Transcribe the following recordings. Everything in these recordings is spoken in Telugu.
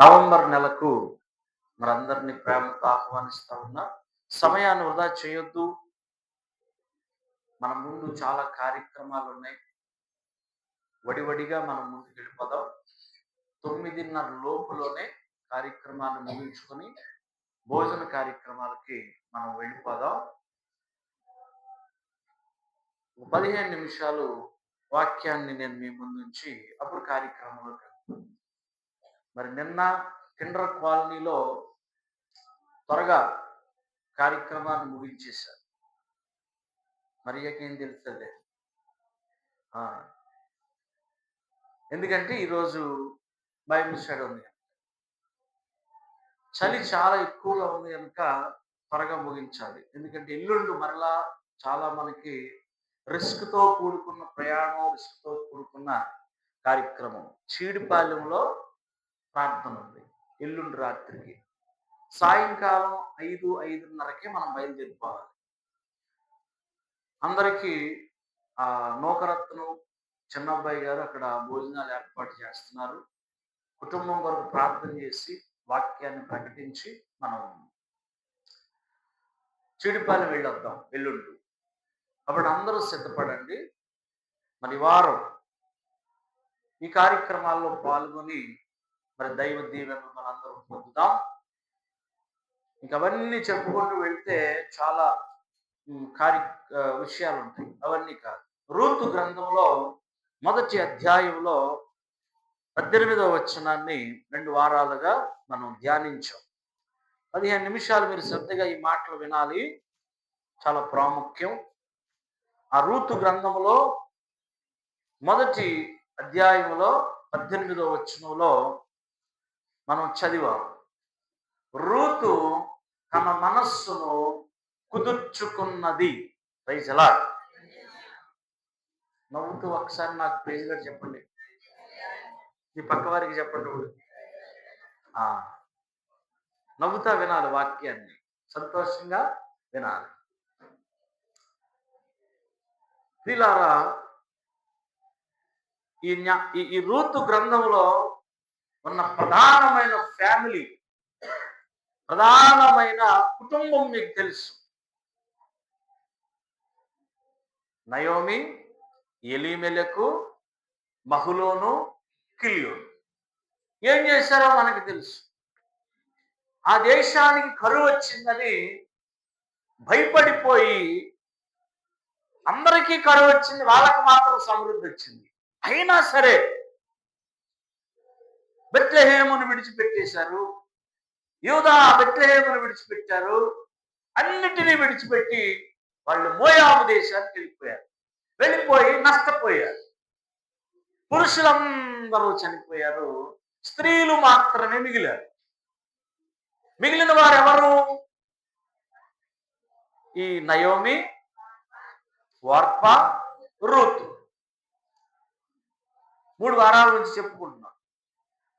నవంబర్ నెలకు మనందరినీ ప్రేమతో ఆహ్వానిస్తా ఉన్నా సమయాన్ని వృధా చేయొద్దు. మన ముందు చాలా కార్యక్రమాలు ఉన్నాయి వడివడిగా మనం ముందుకు వెళ్ళిపోదాం తొమ్మిదిన్నర లోపులోనే కార్యక్రమాన్ని ముగించుకొని భోజన కార్యక్రమాలకి మనం వెళ్ళిపోదాం. పదిహేను నిమిషాలు వాక్యాన్ని నేను మీ ముందుంచి అప్పుడు కార్యక్రమంలోకి మరి నిన్న కిండర్ కాలనీలో త్వరగా కార్యక్రమాన్ని ముగించేశారు. మరియకేం తెలుస్తుంది ఎందుకంటే ఈరోజు బైబిల్ సైడ్ ఉంది చలి చాలా ఎక్కువగా ఉంది కనుక త్వరగా ముగించాలి. ఎందుకంటే ఎల్లుండి మరలా చాలా మనకి రిస్క్తో కూడుకున్న ప్రయాణం రిస్క్తో కూడుకున్న కార్యక్రమం. చీడిపాలెంలో ప్రార్థన ఉంది ఎల్లుండి రాత్రికి. సాయంకాలం ఐదు ఐదున్నరకే మనం బయలుదేరిపోవాలి. అందరికీ ఆ నూకరత్నం చిన్నబ్బాయి గారు అక్కడ భోజనాలు ఏర్పాటు చేస్తున్నారు. కుటుంబం వరకు ప్రార్థన చేసి వాక్యాన్ని ప్రకటించి మనం చీడిపాలెం వెళ్ళొద్దాం ఎల్లుండి. అప్పుడు అందరూ సిద్ధపడండి. మరి వారం ఈ కార్యక్రమాల్లో పాల్గొని మరి దైవ దీవెనలు మనందరం పొందుదాం. ఇంకవన్నీ చెప్పుకుంటూ వెళ్తే చాలా కార్య విషయాలు ఉంటాయి అవన్నీ కాదు. రూతు గ్రంథంలో మొదటి అధ్యాయంలో పద్దెనిమిదవ వచనాన్ని రెండు వారాలుగా మనం ధ్యానించాం. పదిహేను నిమిషాలు మీరు శ్రద్ధగా ఈ మాటలు వినాలి. చాలా ప్రాముఖ్యం. ఆ రూతు గ్రంథంలో మొదటి అధ్యాయంలో పద్దెనిమిదవ వచనంలో మనం చదివాం. రూతు తన మనస్సును కుదుర్చుకున్నది. ప్రైజ్ నవ్వుతూ ఒకసారి నాకు ప్రైజ్ గారు చెప్పండి. మీ పక్క వారికి చెప్పండి ఇప్పుడు. ఆ. నవ్వుతా వినాలి వాక్యాన్ని. సంతోషంగా వినాలి. ప్రియులారా ఈ ఈ- ఈ రూతు గ్రంథంలో ఉన్న ప్రధానమైన ఫ్యామిలీ ప్రధానమైన కుటుంబం మీకు తెలుసు. నయోమి ఎలిమెలకు మహులోను కిలియోను. ఏం చేశారో మనకి తెలుసు. ఆ దేశానికి కరువు వచ్చిందని భయపడిపోయి అందరికీ కరువు వచ్చింది వాళ్ళకి మాత్రం సమృద్ధి వచ్చింది. అయినా సరే బెత్లహేమును విడిచిపెట్టేశారు. యూదా బెత్లహేమును విడిచిపెట్టారు. అన్నిటినీ విడిచిపెట్టి వాళ్ళు మోయాబు దేశానికి వెళ్ళిపోయారు. వెళ్ళిపోయి నష్టపోయారు. పురుషులందరూ చనిపోయారు. స్త్రీలు మాత్రమే మిగిలారు. మిగిలిన వారు ఎవరు ఈ నయోమి వార్ప రూతు. మూడు వారాల నుంచి చెప్పుకుంటున్నాం.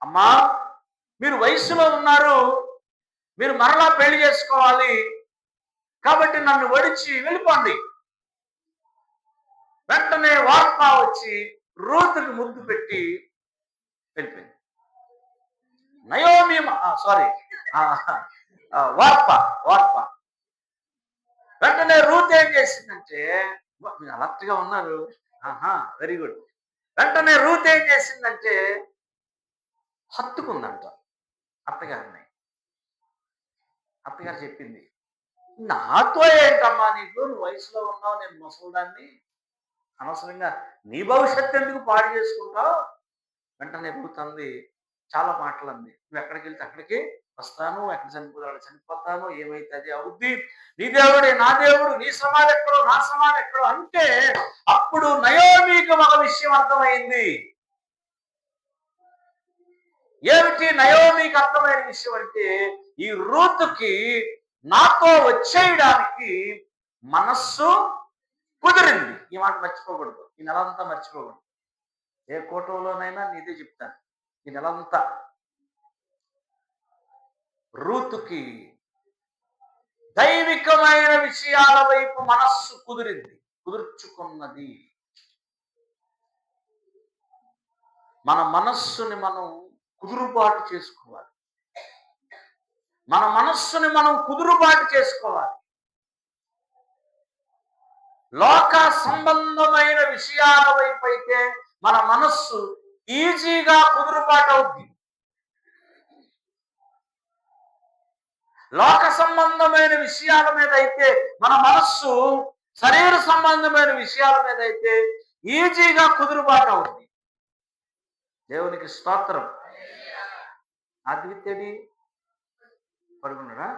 అమ్మా మీరు వయసులో ఉన్నారు మీరు మరలా పెళ్ళి చేసుకోవాలి. కాబట్టి నన్ను ఒడిచి వెళ్ళిపోండి. వెంటనే వార్త వచ్చి రూతుకి ముద్దు పెట్టి వెళ్ళిపోయింది. నయోమి సారీ వార్ప వార్ప వెంటనే రూత్ ఏం చేసిందంటే మీరు ఉన్నారు. ఆహా వెరీ గుడ్ వెంటనే రూత్ ఏం చేసిందంటే హత్తుకుందంట అత్తగారిని. అత్తగారు చెప్పింది నాతో ఏంటమ్మా నీకు? నువ్వు వయసులో ఉన్నావు నేను ముసలిదాన్ని. అనవసరంగా నీ భవిష్యత్తు ఎందుకు పాడు చేసుకుంటావు? వెంటనే రూతంది చాలా మాటలు అంది నువ్వు ఎక్కడికి వెళ్తే అక్కడికి వస్తాను ఎక్కడ చనిపోతాడు చనిపోతాను ఏమైతే అది అవుద్ది? నీ దేవుడే నా దేవుడు నీ సమాధి ఎక్కడో నా సమాధి ఎక్కడో అంటే అప్పుడు నయోమీకు ఒక విషయం అర్థమైంది. ఏమిటి నయోమికి అర్థమైన విషయం అంటే ఈ రూతుకి నాతో వచ్చేయడానికి మనస్సు కుదిరింది. ఈ మాట మర్చిపోకూడదు. ఈ నెలంతా మర్చిపోకూడదు. ఏ కోటంలోనైనా నీదే చెప్తాను. ఈ నెలంతా రూతుకి దైవికమైన విషయాల వైపు మనస్సు కుదిరింది. కుదుర్చుకున్నది. మన మనస్సుని మనం కుదురుబాటు చేసుకోవాలి. మన మనస్సుని మనం కుదురుబాటు చేసుకోవాలి. లోక సంబంధమైన విషయాల వైపు అయితే మన మనస్సు ఈజీగా కుదురుబాటు అవుద్ది. లోక సంబంధమైన విషయాల మీద అయితే మన మనస్సు శరీర సంబంధమైన విషయాల మీద అయితే ఈజీగా కుదురుబాటు అవుతుంది దేవునికి స్తోత్రం. ఆదిత్యడి పడుకున్నాడా?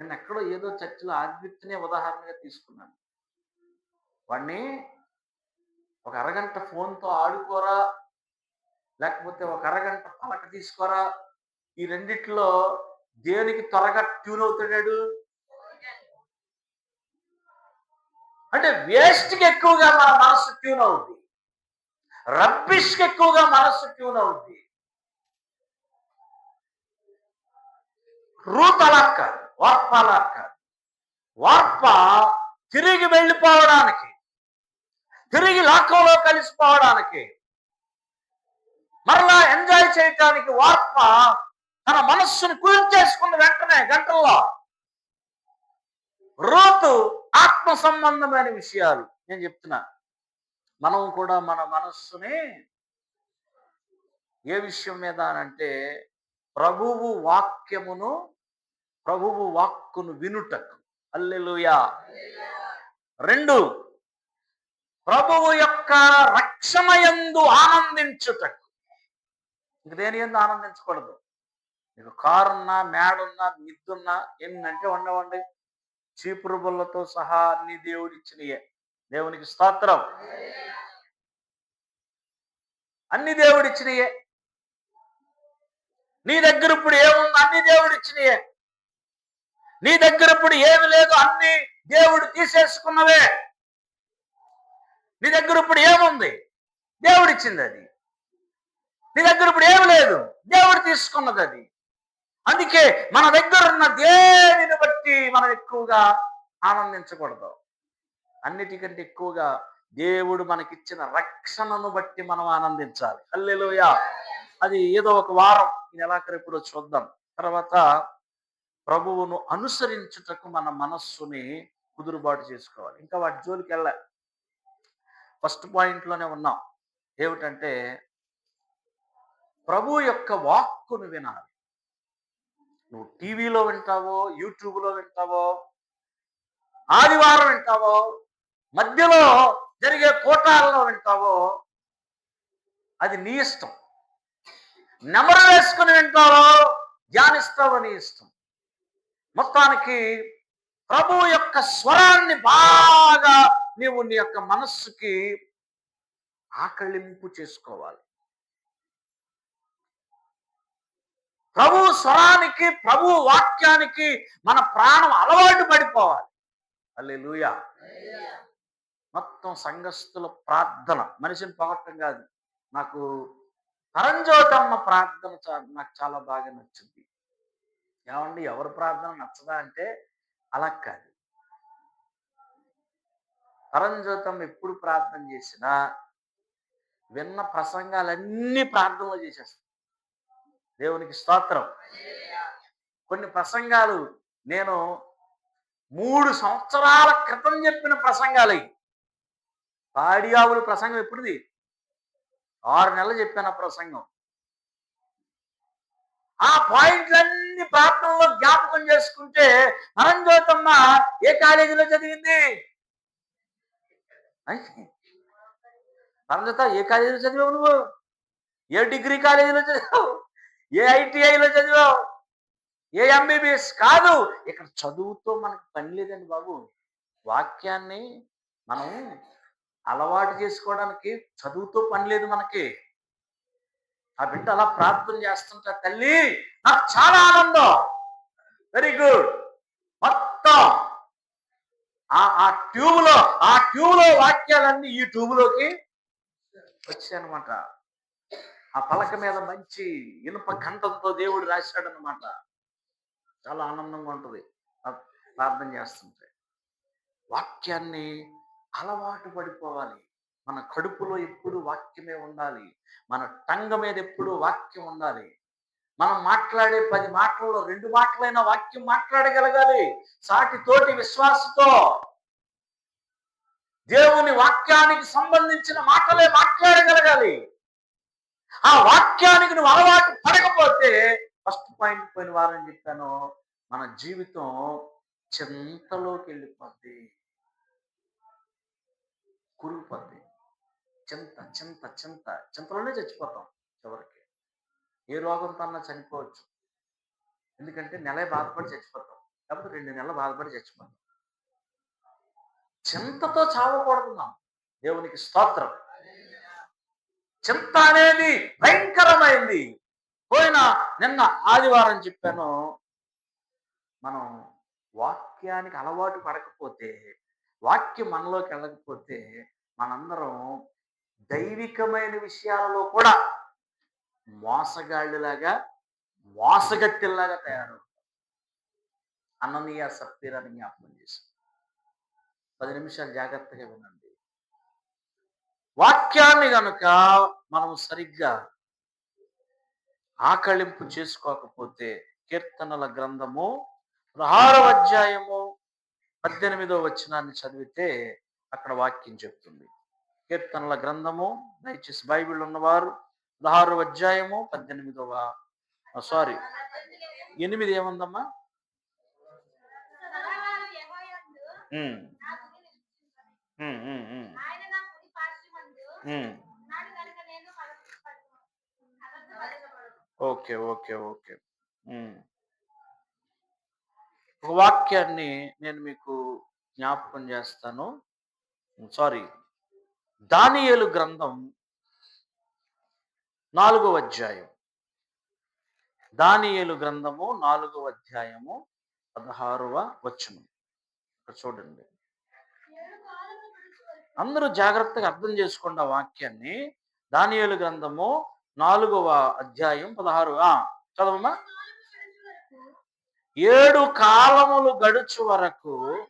నేను ఎక్కడో ఏదో చర్చిలో ఆదిత్యనే ఉదాహరణగా తీసుకున్నాను. వాడిని ఒక అరగంట ఫోన్తో ఆడుకోరా లేకపోతే ఒక అరగంట పలక తీసుకోరా ఈ రెండిట్లో దేనికి త్వరగా ట్యూన్ అవుతున్నాడు? అంటే వేస్ట్కి ఎక్కువగా మన మనస్సు ట్యూన్ అవుద్ది. రబ్బిష్కి ఎక్కువగా మనస్సు ట్యూన్ అవుద్ది. రూత్ అలా కాదు వార్ప కాదు వార్ప తిరిగి వెళ్ళిపోవడానికి తిరిగి లోకంలో కలిసిపోవడానికి మరలా ఎంజాయ్ చేయటానికి వార్ప తన మనస్సును కుదించేసుకున్న వెంటనే గంటల్లో రోతు ఆత్మ సంబంధమైన విషయాలు. నేను చెప్తున్నా మనం కూడా మన మనస్సుని ఏ విషయం మీద అంటే ప్రభువు వాక్యమును ప్రభువు వాక్కును వినుటకు. అల్లెలుయా రెండు ప్రభువు యొక్క రక్షణ యందు ఆనందించుటకు. ఇంక దేని ఎందు ఆనందించకూడదు? నీకు కారున్నా మేడున్నా మిద్దున్నా ఎన్నంటే ఉండవండి. చీపురు బుల్లతో సహా అన్ని దేవుడిచ్చినయే. దేవునికి స్తోత్రం. అన్ని దేవుడిచ్చినయే. నీ దగ్గర ఇప్పుడు ఏముంది? అన్ని దేవుడిచ్చినయే. నీ దగ్గర ఇప్పుడు ఏమి లేదు అన్ని దేవుడు తీసేసుకున్నవే. నీ దగ్గర ఇప్పుడు ఏముంది? దేవుడిచ్చింది అది. నీ దగ్గర ఇప్పుడు ఏమి లేదు? దేవుడు తీసుకున్నది అది. అందుకే మన దగ్గర ఉన్న దేనిని బట్టి మనం ఎక్కువగా ఆనందించకూడదు. అన్నిటికంటే ఎక్కువగా దేవుడు మనకిచ్చిన రక్షణను బట్టి మనం ఆనందించాలి. అల్లెలోయ అది ఏదో ఒక వారం నెలాఖరు ఇప్పుడు చూద్దాం. తర్వాత ప్రభువును అనుసరించుటకు మన మనస్సుని కుదురుబాటు చేసుకోవాలి. ఇంకా వాటి జోలికి వెళ్ళ ఫస్ట్ పాయింట్లోనే ఉన్నాం. ఏమిటంటే ప్రభు యొక్క వాక్కును వినాలి. నువ్వు టీవీలో వింటావో యూట్యూబ్లో వింటావో ఆదివారం వింటావో మధ్యలో జరిగే కోటాలలో వింటావో అది నీ ఇష్టం. నెమరు వేసుకుని వింటావో ధ్యానిస్తావో నీ ఇష్టం. మొత్తానికి ప్రభు యొక్క స్వరాన్ని బాగా నీవు నీ యొక్క మనస్సుకి ఆకళింపు చేసుకోవాలి. ప్రభు స్వరానికి ప్రభు వాక్యానికి మన ప్రాణం అలవాటు పడిపోవాలి. అల్లెలుయా మొత్తం సంఘస్థుల ప్రార్థన మనిషిని పొగట్టం కాదు. నాకు పరంజోటమ్మ ప్రార్థన నాకు చాలా బాగా నచ్చింది. ఏమండి? ఎవరి ప్రార్థన నచ్చదా అంటే అలా కాదు. పరంజ్యోతమ్మ ఎప్పుడు ప్రార్థన చేసినా విన్న ప్రసంగాలన్నీ ప్రార్థనలో చేసేస్తాం దేవునికి స్తోత్రం. కొన్ని ప్రసంగాలు నేను మూడు సంవత్సరాల క్రితం చెప్పిన ప్రసంగాలు. ఇవి. పాడి ఆవుల ప్రసంగం ఎప్పుడుది? ఆరు నెలలు చెప్పాను ఆ ప్రసంగం. ఆ పాయింట్లన్నీ ప్రార్థనలో జ్ఞాపకం చేసుకుంటే అనంజ్యోతమ్మ ఏ కాలేజీలో చదివింది? అనంజోత ఏ కాలేజీలో చదివావు నువ్వు? ఏ డిగ్రీ కాలేజీలో చదివావు? ఏ ఐటీఐలో చదివావు? ఏ ఎంబీబీఎస్? కాదు ఇక్కడ చదువుతో మనకు పని లేదండి బాబు. వాక్యాన్ని మనం అలవాటు చేసుకోవడానికి చదువుతో పని లేదు మనకి. ఆ బిడ్డ అలా ప్రార్థన చేస్తుంటా తల్లి నాకు చాలా ఆనందం. వెరీ గుడ్ మొత్తం ఆ ఆ ట్యూబ్లో ఆ ట్యూబ్లో వాక్యాలన్నీ ఈ ట్యూబ్లోకి వచ్చాయన్నమాట. ఆ పలక మీద మంచి ఇనుప కంఠంతో దేవుడు రాశాడనమాట చాలా ఆనందంగా ఉంటుంది. ప్రార్థన చేస్తుంటే. వాక్యాన్ని అలవాటు పడిపోవాలి. మన కడుపులో ఎప్పుడు వాక్యమే ఉండాలి. మన టంగ మీద ఎప్పుడు వాక్యం ఉండాలి. మనం మాట్లాడే పది మాటల్లో రెండు మాటలైన వాక్యం మాట్లాడగలగాలి. సాటితోటి విశ్వాసతో. దేవుని వాక్యానికి సంబంధించిన మాటలే మాట్లాడగలగాలి. ఆ వాక్యానికి నువ్వు అలవాటు పడకపోతే ఫస్ట్ పాయింట్ పోయిన వారని చెప్పాను? మన జీవితం చింతలోకి వెళ్ళిపోద్ది. కురిగిపోద్ది. చింత చింత చింత చింతలోనే చచ్చిపోతాం చివరికి. ఏ రోగంతో అన్నా చనిపోవచ్చు. ఎందుకంటే నెలే బాధపడి చచ్చిపోతాం. కాబట్టి రెండు నెలలు బాధపడి చచ్చిపోతాం. చింతతో చావకూడదు మనం దేవునికి స్తోత్రం. చింత అనేది భయంకరమైంది. పోయిన నిన్న ఆదివారం చెప్పాను మనం వాక్యానికి అలవాటు పడకపోతే వాక్యం మనలోకి వెళ్ళకపోతే మనందరం దైవికమైన విషయాలలో కూడా మోసగాళ్ళులాగా మోసగట్టెల్లాగా తయారవుతారు. అన్ననీయ సత్యరాన్ని జ్ఞాపకం చేశారు పది నిమిషాలు జాగ్రత్తగా వినండి వాక్యాన్ని గనుక మనం సరిగ్గా ఆకళింపు చేసుకోకపోతే కీర్తనల గ్రంథము పదహారవ అధ్యాయము పద్దెనిమిదో వచనాన్ని చదివితే అక్కడ వాక్యం చెప్తుంది. కీర్తనల గ్రంథము దయచేసి బైబిల్ ఉన్నవారు పదహారవ అధ్యాయము పద్దెనిమిదవ సారీ ఎనిమిది ఏముందమ్మా? Okay okay okay. ఒక వాక్యాన్ని నేను మీకు జ్ఞాపకం చేస్తాను. సారీ దానియలు గ్రంథం నాలుగవ అధ్యాయం. దానియలు గ్రంథము నాలుగవ అధ్యాయము పదహారవ వచనం. ఇక్కడ చూడండి. అందరూ జాగ్రత్తగా అర్థం చేసుకున్న వాక్యాన్ని. దానియలు గ్రంథము నాలుగవ అధ్యాయం పదహారు చదవమ్మా. ఏడు కాలములు గడుచు వరకు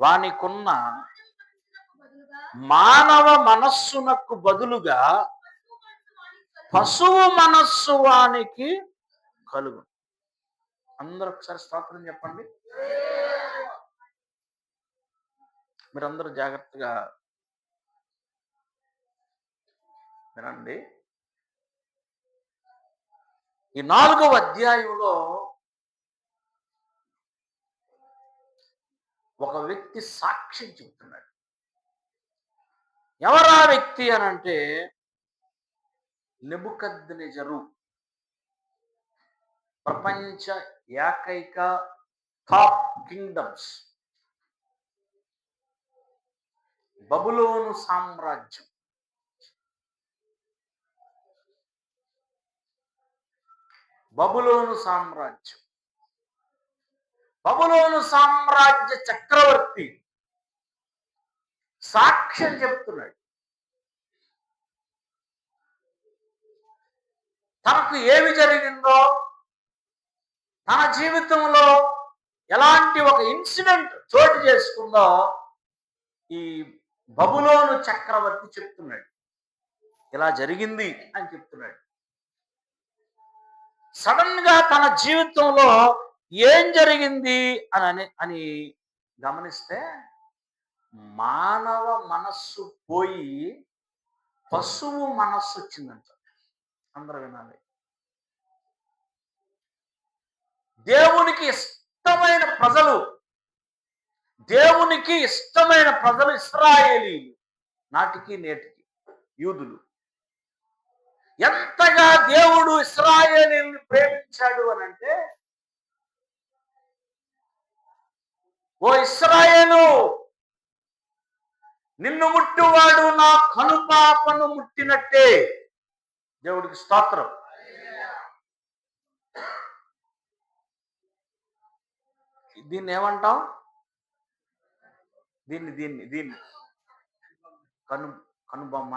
వానికున్న మానవ మనస్సునకు బదులుగా పశువు మనస్సు వానికి కలుగు. అందరూ ఒకసారి స్తోత్రం చెప్పండి. మీరందరూ జాగ్రత్తగా వినండి. ఈ నాలుగవ అధ్యాయంలో ఒక వ్యక్తి సాక్ష్యం చెబుతున్నాడు. ఎవరా వ్యక్తి అని అంటే నెబుకద్నెజరు. ప్రపంచ ఏకైక టాప్ కింగ్డమ్స్. బబులోను సామ్రాజ్యం. బబులోను సామ్రాజ్యం. బబులోను సామ్రాజ్య చక్రవర్తి. సాక్ష్యం చెప్తున్నాడు. తనకు ఏమి జరిగిందో తన జీవితంలో ఎలాంటి ఒక ఇన్సిడెంట్ చోటు చేసుకుందో ఈ బబులోను చక్రవర్తి చెప్తున్నాడు. ఇలా జరిగింది అని చెప్తున్నాడు. సడన్గా తన జీవితంలో ఏం జరిగింది అని అని అని గమనిస్తే మానవ మనస్సు పోయి పశువు మనస్సు వచ్చిందంట. అందరు వినాలి. దేవునికి ఇష్టమైన ప్రజలు దేవునికి ఇష్టమైన ప్రజలు ఇస్రాయేలీలు నాటికి నేటికి యూదులు. ఎంతగా దేవుడు ఇస్రాయేలీని ప్రేమించాడు అని అంటే ఓ ఇస్రాయేలు నిన్ను ముట్టువాడు నా కనుపాపను ముట్టినట్టే. దేవుడికి స్తోత్రం. దీన్ని ఏమంటాం? దీన్ని దీన్ని దీన్ని. కను కనుబొమ్మ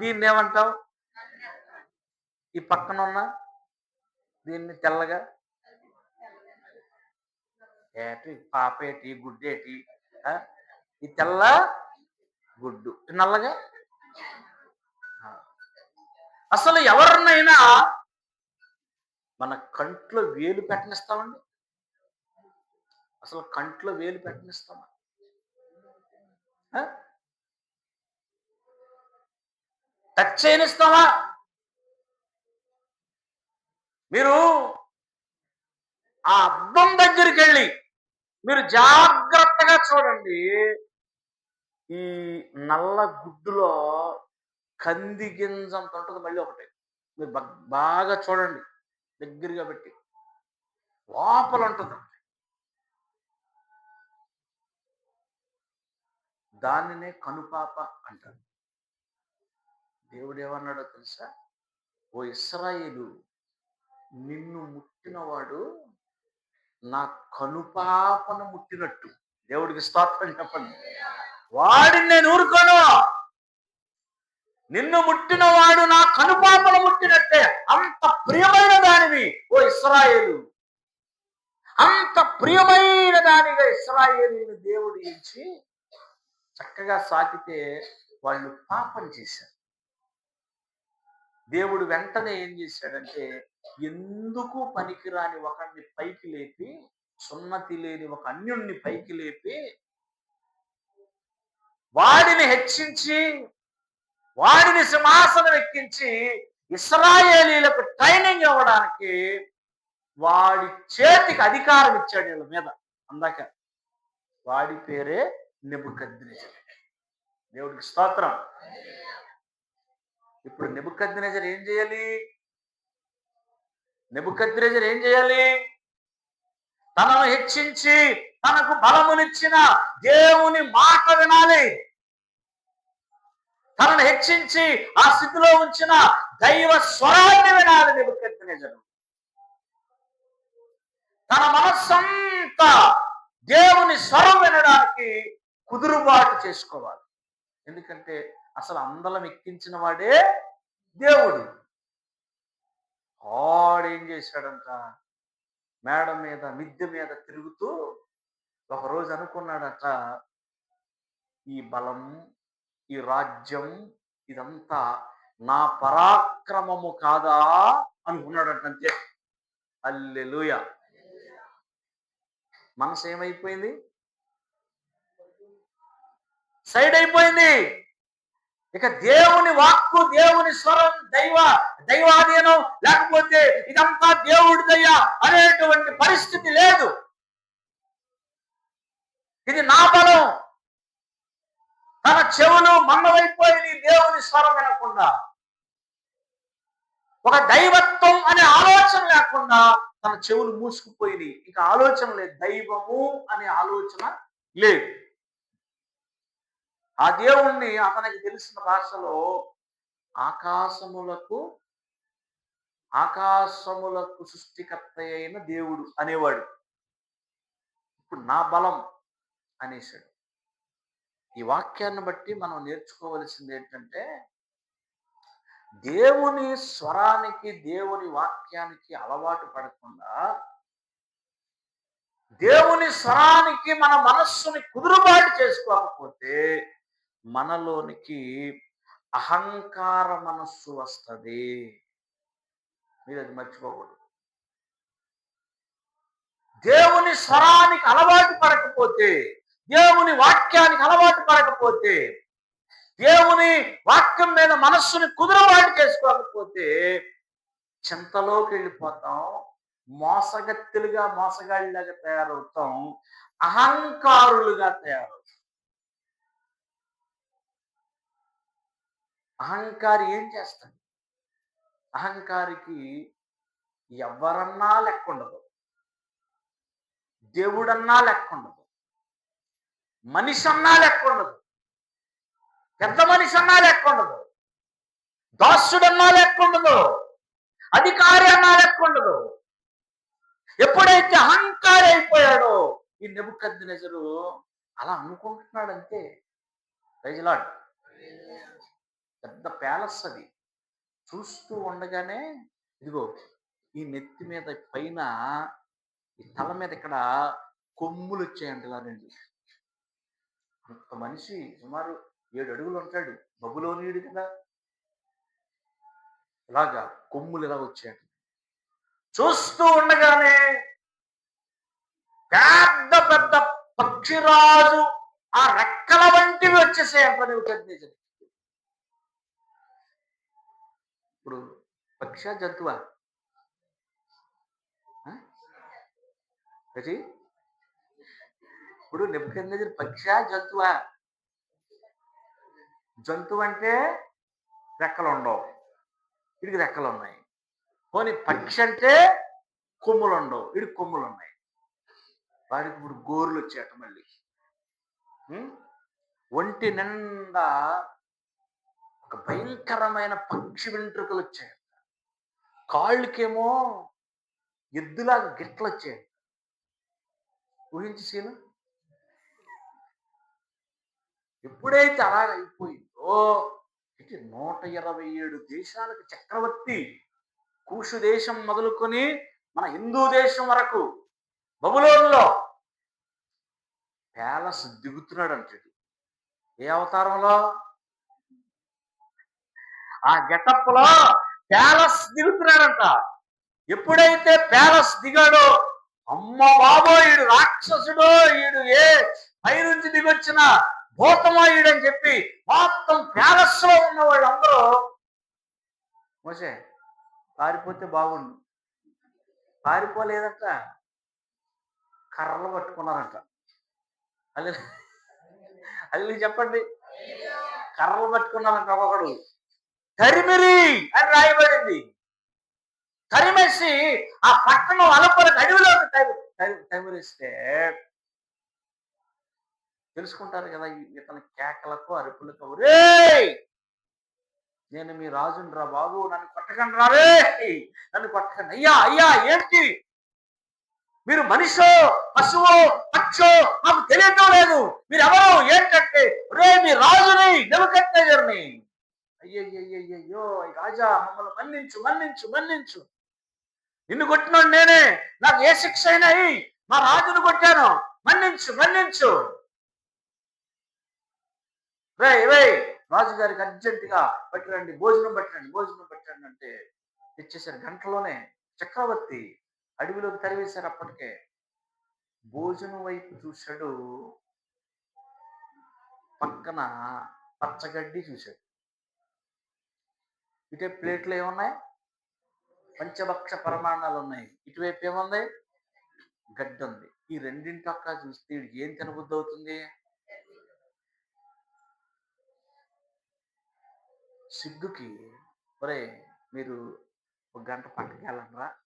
దీన్ని ఏమంటాం? ఈ పక్కన ఉన్న దీన్ని తెల్లగా ఏటి? పాపేటి గుడ్డేటి ఈ తెల్ల గుడ్డు. నల్లగా అసలు ఎవరినైనా మన కంట్లో వేలు పెట్టనిస్తామండి? అసలు కంట్లో వేలు పెట్టనిస్తామా? టచ్ చేయనిస్తామా? మీరు ఆ అద్దం దగ్గరికి వెళ్ళి మీరు జాగ్రత్తగా చూడండి. ఈ నల్ల గుడ్డులో కంది గింజ అంత ఉంటుంది మళ్ళీ ఒకటి. మీరు బాగా చూడండి. దగ్గరగా పెట్టి. లోపల ఉంటుంది. దానినే కనుపాప అంటారు. దేవుడు ఏమన్నాడో తెలుసా? ఓ ఇస్రాయిలు నిన్ను ముట్టినవాడు నా కనుపాపన ముట్టినట్టు. దేవుడికి స్తోత్రం చెప్పండి. వాడిని నేను ఊరుకోను. నిన్ను ముట్టినవాడు నా కనుపాపన ముట్టినట్టే. అంత ప్రియమైన దానివి ఓ ఇస్రాయేలు. అంత ప్రియమైన దానిగా ఇస్రాయేలీని దేవుడు ఇచ్చి చక్కగా సాకితే వాళ్ళు పాపం చేశారు. దేవుడు వెంటనే ఏం చేశాడంటే ఎందుకు పనికిరాని ఒకడిని పైకి లేపి సున్నతి లేని ఒక అన్యుణ్ణి పైకి లేపి వాడిని హెచ్చించి వాడిని సింహాసనం ఎక్కించి ఇస్రాయేలీలకు ట్రైనింగ్ ఇవ్వడానికి వాడి చేతికి అధికారం ఇచ్చాడు వీళ్ళ మీద అందాక. వాడి పేరే నెబుకద్నెజర్. దేవుడికి స్తోత్రం. ఇప్పుడు నెబుకద్నెజర్ ఏం చేయాలి? నెబుకద్నెజర్ ఏం చేయాలి? తనను హెచ్చించి తనకు బలమునిచ్చిన దేవుని మాట వినాలి. తనను హెచ్చించి ఆ స్థితిలో ఉంచిన దైవ స్వరాన్ని వినాలి నెబుకద్నెజరు. తన మనస్సంతా దేవుని స్వరం వినడానికి కుదురుబాటు చేసుకోవాలి. ఎందుకంటే అసలు అందలం ఎక్కించిన వాడే దేవుడు. ఆడేం చేశాడంట? మేడ మీద మిద్దె మీద తిరుగుతూ ఒకరోజు అనుకున్నాడట ఈ బలం ఈ రాజ్యం ఇదంతా నా పరాక్రమము కాదా అనుకున్నాడట అంతే. అల్లెలుయ మనసు ఏమైపోయింది? సైడ్ అయిపోయింది. ఇక దేవుని వాక్కు దేవుని స్వరం దైవ దైవాధీనం లేకపోతే ఇదంతా దేవుడి దయ్య అనేటువంటి పరిస్థితి లేదు. ఇది నా బలం. తన చెవులు మన్నవైపోయి దేవుని స్వరం వినకుండా ఒక దైవత్వం అనే ఆలోచన లేకుండా తన చెవులు మూసుకుపోయి ఇక ఆలోచన లేదు. దైవము అనే ఆలోచన లేదు. ఆ దేవుణ్ణి అతనికి తెలిసిన భాషలో ఆకాశములకు ఆకాశములకు సృష్టికర్త అయిన దేవుడు అనేవాడు. ఇప్పుడు నా బలం అనేసాడు ఈ వాక్యాన్ని బట్టి మనం నేర్చుకోవలసింది ఏంటంటే దేవుని స్వరానికి దేవుని వాక్యానికి అలవాటు పడకుండా దేవుని స్వరానికి మన మనస్సుని కుదురుబాటు చేసుకోకపోతే మనలోనికి అహంకార మనస్సు వస్తుంది. మీరు అది మర్చిపోకూడదు. దేవుని స్వరానికి అలవాటు పడకపోతే దేవుని వాక్యానికి అలవాటు పడకపోతే దేవుని వాక్యం మీద మనస్సుని కుదురబాటు చేసుకోకపోతే చింతలోకి వెళ్ళిపోతాం మోసగత్తులుగా మోసగాళ్ళలాగా తయారవుతాం అహంకారులుగా తయారవుతాం. అహంకారి ఏం చేస్తాడు? అహంకారికి ఎవరన్నా లెక్క ఉండదు. దేవుడన్నా లెక్క ఉండదు. మనిషి అన్నా లెక్క ఉండదు. పెద్ద మనిషి అన్నా లెక్క ఉండదు. దాసుడన్నా లెక్క ఉండదు. అధికారి అన్నా లెక్క ఉండదు. ఎప్పుడైతే అహంకారి అయిపోయాడో ఈ నెబుకద్ది నెజరు అలా అనుకుంటున్నాడంతే రైజులాడు పెద్ద ప్యాలెస్ అది. చూస్తూ ఉండగానే ఇదిగో ఈ నెత్తి మీద పైన ఈ తల మీద ఇక్కడ కొమ్ములు వచ్చాయంట ఇలా రెండు. అంత మనిషి సుమారు ఏడు అడుగులు ఉంటాడు. బబులోనీయుడు కదా. ఇలాగా కొమ్ములు ఇలా వచ్చాడు చూస్తూ ఉండగానే పెద్ద పెద్ద పక్షిరాజు ఆ రెక్కల వంటివి వచ్చేసాయి అంట నెబుకద్నెజరు. ఇప్పుడు పక్ష జంతువా? అది ఇప్పుడు నెబుకద్నెజరు పక్ష జంతువా? జంతువు అంటే రెక్కలు ఉండవు ఇడికి రెక్కలు ఉన్నాయి పోనీ పక్షి అంటే కొమ్ములు ఉండవు వీడికి కొమ్ములు ఉన్నాయి వాడికి ఇప్పుడు గోర్లు వచ్చాట మళ్ళీ. ఒంటి నిండా ఒక భయంకరమైన పక్షి వెంట్రుకలు వచ్చాయి కాళ్ళకేమో ఎద్దులాగా గిట్లు వచ్చాయి ఊహించి సీను ఎప్పుడైతే అలాగ అయిపోయిందో ఇది నూట ఇరవై ఏడు దేశాలకు చక్రవర్తి కూషు దేశం మొదలుకొని మన హిందూ దేశం వరకు బబులోన్లో ప్యాలెస్ దిగుతున్నాడు అంటే ఏ అవతారంలో? ఆ గెటప్లో ప్యాలెస్ దిగుతున్నాడంట. ఎప్పుడైతే ప్యాలెస్ దిగాడో అమ్మ బాబో ఈడు రాక్షసుడు ఈడు ఏ పై నుంచి దిగొచ్చిన భూతమో ఈడని చెప్పి మొత్తం ప్యాలెస్లో ఉన్న వాళ్ళందరూ మోసే పారిపోతే బాగుండు. పారిపోలేదంట. కర్రలు పట్టుకున్నారంట. అల్లి అల్లి చెప్పండి. కర్రలు పట్టుకున్నారంట ఒకడు తరిమిరి అని రాయబడింది. తరిమేసి ఆ పట్టణం అలపలకు అడవిలోకి తరి- తరిమిరిస్తే తెలుసుకుంటారు కదా ఇతని కేకలకు అరుపులకు ఒరేయ్! నేను మీ రాజుని రా బాబు నన్ను కొట్టకండి రారే నన్ను కొట్టకండి. అయ్యా అయ్యా ఏంటి? మీరు మనిషో పశువో పక్షో నాకు తెలియటం లేదు. మీరు ఎవరు ఏంటంటే రే మీ రాజుని నిలకట్టేజర్ని అయ్యయ్యయ్యయ్యో రాజా మమ్మల్ని మన్నించు మన్నించు మన్నించు. నిన్ను కొట్టినోడు నేనే. నాకు ఏ శిక్ష అయినా మా రాజును కొట్టాను. మన్నించు మన్నించు. రే రే రాజుగారికి అర్జెంటుగా పట్టిరండి భోజనం పట్టండి భోజనం పట్టండి అంటే తెచ్చేసారు గంటలోనే. చక్రవర్తి అడవిలోకి తరివేశారు అప్పటికే. భోజనం వైపు చూశాడు. పక్కన పచ్చగడ్డి చూశాడు. ఇటే ప్లేట్లు ఏమున్నాయి? పంచభక్ష పరమాణాలు ఉన్నాయి. ఇటువైపు ఏముంది? గడ్డి ఉంది. ఈ రెండింటి పక్క చూస్తే ఏం తినబుద్ధి అవుతుంది? సిగ్గుకి ఒరే మీరు ఒక గంట పక్కకి వెళ్ళండిరా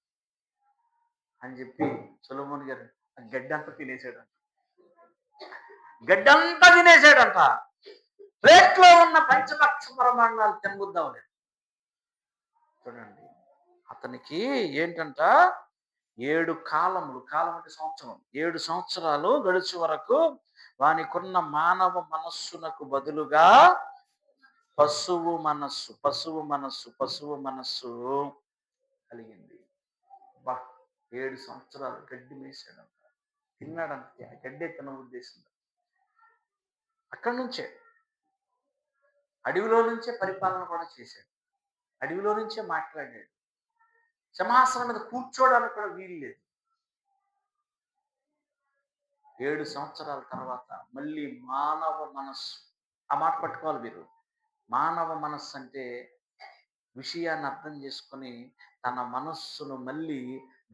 అని చెప్పి సులభన్ గారు ఆ తినేసాడంట. గడ్డంతా తినేసాడంట. ప్లేట్లో ఉన్న పంచపక్ష పరమాణాలు తినబుద్దాం లేదు చెప్తాడండి. అతనికి ఏంటంట? ఏడు కాలములు కాలం అంటే సంవత్సరం. ఏడు సంవత్సరాలు గడిచే వరకు వానికున్న మానవ మనస్సునకు బదులుగా పశువు మనస్సు పశువు మనస్సు పశువు మనస్సు కలిగింది. బా ఏడు సంవత్సరాలు గడ్డి మేసాడంట తిన్నాడంతే గడ్డే తన ఉద్దేశం. అక్కడి నుంచే అడవిలో నుంచే పరిపాలన కూడా చేశాడు. అడవిలో నుంచే మాట్లాడాడు. సింహాసనం మీద కూర్చోడానికి కూడా వీలు లేదు. ఏడు సంవత్సరాల తర్వాత మళ్ళీ మానవ మనస్సు ఆ మాట పట్టుకోవాలి మీరు. మానవ మనస్సు అంటే విషయాన్ని అర్థం చేసుకొని తన మనస్సును మళ్ళీ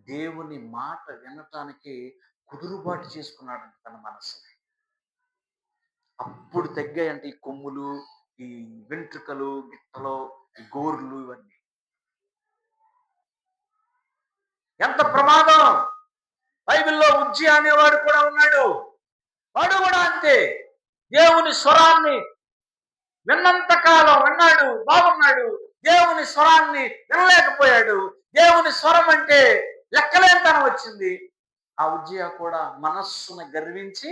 దేవుని మాట వినటానికి కుదురుబాటు చేసుకున్నాడు తన మనస్సుని అప్పుడు తగ్గాయంటే ఈ కొమ్ములు ఈ వెంట్రుకలు గిట్టలు గోర్లు ఇవన్నీ. ఎంత ప్రమాదం! బైబిల్లో ఉజ్జి అనేవాడు కూడా ఉన్నాడు. వాడు కూడా అంతే. దేవుని స్వరాన్ని విన్నంత కాలం విన్నాడు బాగున్నాడు. దేవుని స్వరాన్ని వినలేకపోయాడు. దేవుని స్వరం అంటే లెక్కలేనితనం వచ్చింది. ఆ ఉజ్జయ కూడా మనస్సును గర్వించి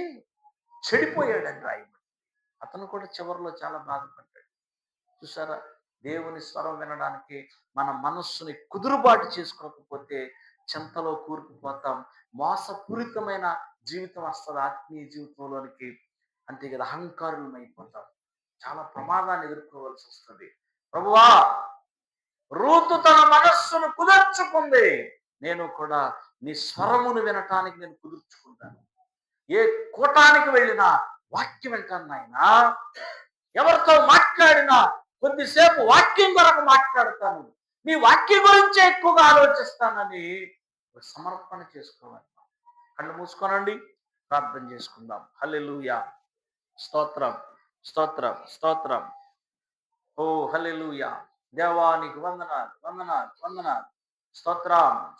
చెడిపోయాడని రాయి అతను కూడా చివరిలో చాలా బాధపడ్డాడు. చూసారా? దేవుని స్వరం వినడానికి మన మనస్సుని కుదురుబాటు చేసుకోకపోతే చింతలో కూరుకుపోతాం. మోసపూరితమైన జీవితం వస్తుంది ఆత్మీయ జీవితంలోనికి అంతే కదా అహంకారులం అయిపోతాం చాలా ప్రమాదాన్ని ఎదుర్కోవాల్సి వస్తుంది. ప్రభువా రూతు తన మనస్సును కుదర్చుకుంది. నేను కూడా నీ స్వరమును వినటానికి నేను కుదుర్చుకుంటాను. ఏ కూటానికి వెళ్ళినా వాక్యం వింటాను నాయనా. ఎవరితో మాట్లాడినా కొద్దిసేపు వాక్యం కొరకు మాట్లాడతాను. నీ వాక్యం గురించే ఎక్కువగా ఆలోచిస్తానని సమర్పణ చేసుకోవాలి. కళ్ళు మూసుకోనండి. ప్రార్థన చేసుకుందాం. హలెలుయా స్తోత్రం స్తోత్రం స్తోత్రం. ఓ హలెలుయా దేవానికి వందనాలు వందనాలు వందనాలు. స్తోత్రం.